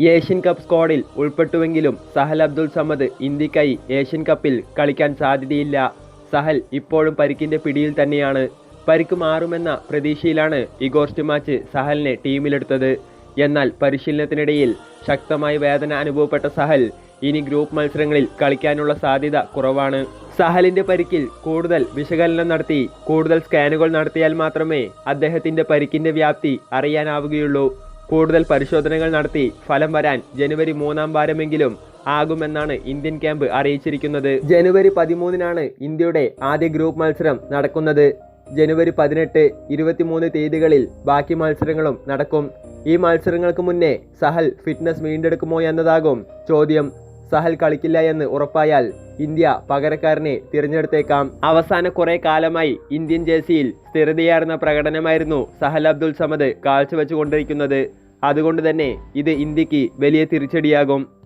Asian cup സ്ക്വാഡിൽ ഉൾപ്പെട്ടുവെങ്കിലും സഹൽ അബ്ദുൾ സമദ് ഇന്ത്യക്കായി ഏഷ്യൻ കപ്പിൽ കളിക്കാൻ സാധ്യതയില്ല. സഹൽ ഇപ്പോഴും പരിക്കിന്റെ പിടിയിൽ തന്നെയാണ്. പരിക്ക് മാറുമെന്ന പ്രതീക്ഷയിലാണ് ഇഗോർ മാച്ച് സഹലിനെ ടീമിലെടുത്തത്. എന്നാൽ പരിശീലനത്തിനിടയിൽ ശക്തമായി വേദന അനുഭവപ്പെട്ട സഹൽ ഇനി ഗ്രൂപ്പ് മത്സരങ്ങളിൽ കളിക്കാനുള്ള സാധ്യത കുറവാണ്. സഹലിന്റെ പരിക്കിൽ കൂടുതൽ വിശകലനം നടത്തി കൂടുതൽ സ്കാനുകൾ നടത്തിയാൽ മാത്രമേ അദ്ദേഹത്തിന്റെ പരിക്കിന്റെ വ്യാപ്തി അറിയാനാവുകയുള്ളൂ. കൂടുതൽ പരിശോധനകൾ നടത്തി ഫലം വരാൻ ജനുവരി മൂന്നാം വാരമെങ്കിലും ആകുമെന്നാണ് ഇന്ത്യൻ ക്യാമ്പ് അറിയിച്ചിരിക്കുന്നത്. ജനുവരി പതിമൂന്നിനാണ് ഇന്ത്യയുടെ ആദ്യ ഗ്രൂപ്പ് മത്സരം നടക്കുന്നത്. ജനുവരി പതിനെട്ട് ഇരുപത്തിമൂന്ന് തീയതികളിൽ ബാക്കി മത്സരങ്ങളും നടക്കും. ഈ മത്സരങ്ങൾക്ക് മുന്നേ സഹൽ ഫിറ്റ്നസ് വീണ്ടെടുക്കുമോ എന്നതാകും ചോദ്യം. സഹൽ കളിക്കില്ല എന്ന് ഉറപ്പായാൽ ഇന്ത്യ പകരക്കാരനെ തിരഞ്ഞെടുത്തേക്കാം. അവസാന കുറെ കാലമായി ഇന്ത്യൻ ജേഴ്സിയിൽ സ്ഥിരതയാർന്ന പ്രകടനമായിരുന്നു സഹൽ അബ്ദുൾ സമദ് കാഴ്ചവെച്ചുകൊണ്ടിരിക്കുന്നത്. അതുകൊണ്ട് തന്നെ ഇത് ഇന്ത്യയ്ക്ക് വലിയ തിരിച്ചടിയാകും.